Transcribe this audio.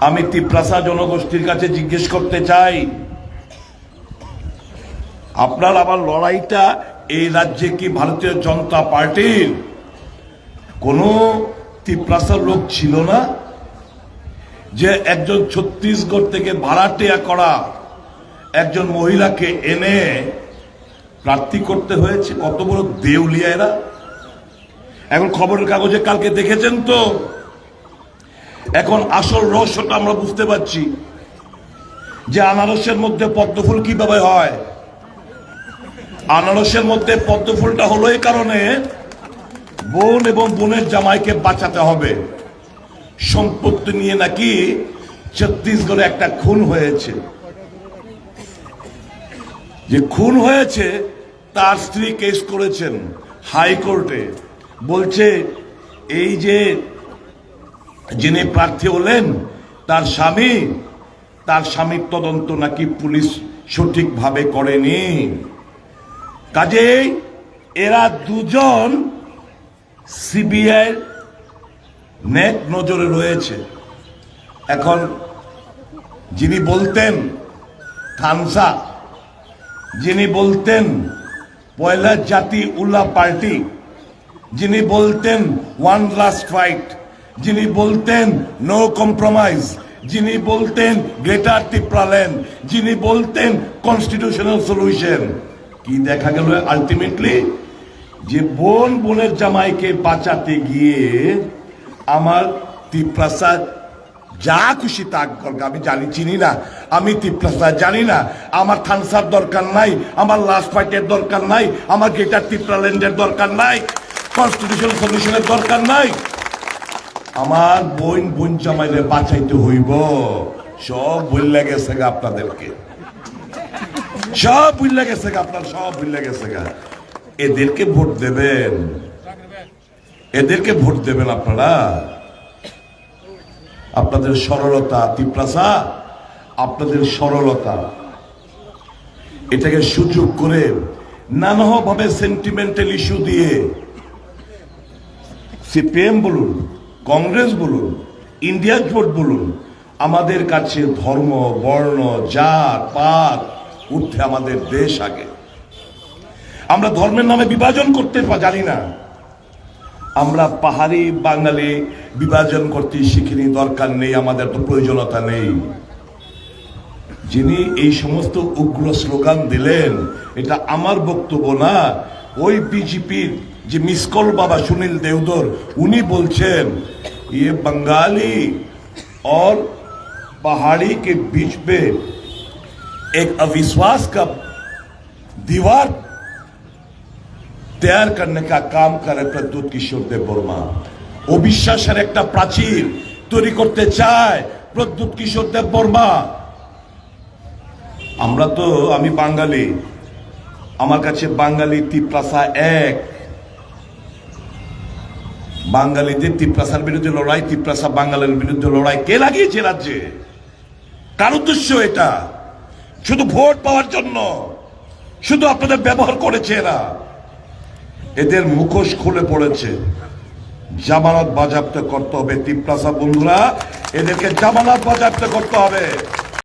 আমি তিপ্রাসা জনগোষ্ঠীর কাছে জিজ্ঞেস করতে চাই। আপনার আমার লড়াইটা এই রাজ্যে কি ভারতীয় জনতা পার্টির? কোনো তিপ্রাসার লোক ছিল না? যে একজন ছত্তিশগড় থেকে ভাড়াটিয়া করা একজন মহিলাকে এনে প্রার্থী করতে হয়েছে? কত বড় দেউলিয়া এরা? এখন খবরের কাগজে কালকে দেখেছেন তো? এখন আসল রহস্যটা আমরা বুঝতে পারছি যে আনারসের মধ্যে পদ্মফুল কীভাবে হয়। আনারসের মধ্যে পদ্মফুলটা হলো এই কারণে বোন এবং বোনের জামাইকে বাঁচাতে হবে। সম্পত্তি নিয়ে নাকি ছত্তিশগড়ে একটা খুন হয়েছে। যে খুন হয়েছে, তার স্ত্রী কেস করেছেন হাইকোর্টে। বলছে, এই যে যিনি প্রার্থী হলেন, তার স্বামী, তার স্বামীর তদন্ত নাকি পুলিশ সঠিকভাবে করেনি। কাজেই এরা দুজন সিবিআই নেক নজরে রয়েছে। এখন যিনি বলতেন থানসা যিনি বলতেন, পয়লা জাতি উল্লা পার্টি, যিনি বলতেন, ওয়ান লাস্ট ফাইট যিনি বলতেন নো কম্প্রোমাইজ যিনি বলতেন গ্রেটার টিপ্রালেন যিনি বলতেন কনস্টিটিউশনাল সলিউশন কি দেখা গেল আলটিমেটলি যে বোন বোনের জামাইকে বাঁচাতে গিয়ে আমার তিপ্রাসাদ যা খুশি তা করবে, আমি জানি, চিনি না। আমি তিপ্রাসাদ জানি না। আমার থানসার দরকার নাই, আমার লাস্ট ফাইটের দরকার নাই, আমার গ্রেটার তিপ্রাল্যান্ডের দরকার নাই কনস্টিটিউশন সলিউশনের দরকার নাই। আমার বোন বোন জামাইলে বাঁচাইতে হইব। সব বললে গেছে গা আপনাদেরকে। সব ভুলে গেছে গা আপনার, সব ভুলে গেছে গা। এদেরকে ভোট দেবেন। এদেরকে ভোট দেবেন আপনারা। আপনাদের সরলতা, তিপ্রাসা, আপনাদের সরলতা। এটাকে সুযোগ করে নানাভাবে সেন্টিমেন্টাল ইস্যু দিয়ে সিপিএম বলুন কংগ্রেস বলুন, ইন্ডিয়া জোট বলুন, আমাদের কাছে ধর্ম, বর্ণ, জাত, পাত উঠে আমাদের দেশ আগে। আমরা ধর্মের নামে বিভাজন করতে জানি না। আমরা পাহাড়ি বাঙালি বিভাজন করতে শিখিনি, দরকার নেই, আমাদের তো প্রয়োজনতা নেই। যিনি এই সমস্ত উগ্র স্লোগান দিলেন, এটা আমার বক্তব্য না, ওই বিজেপির যে মিসকল বাবা সুনীল দেওদর উনি বলছেন ये बंगाली और पहाड़ी के बीच में एक अविश्वास का दीवार তৈয়ার করনে কা কাম করে প্রদ্যুৎ কিশোর দেব বর্মা অবিশ্বাসের একটা প্রাচীর তৈরি করতে চায় প্রদ্যুৎ কিশোর দেব বর্মা আমরা তো আমি বাঙালি আমার কাছে বাঙালি তিপ্রাসা এক বাঙালিদের তিপ্রাসার বিরুদ্ধে লড়াই, তিপ্রাসা বাঙালির বিরুদ্ধে লড়াই। কে লাগিয়েছে রাজ্যে? কার উদ্দেশ্য এটা? শুধু ভোট পাওয়ার জন্য? শুধু আপনাদের ব্যবহার করেছে এরা? এদের মুখোশ খুলে পড়েছে। জামানত বাজাপ্ত করতে হবে তিপ্রাসা বন্ধুরা। এদেরকে জামানত বাজাপ্ত করতে হবে।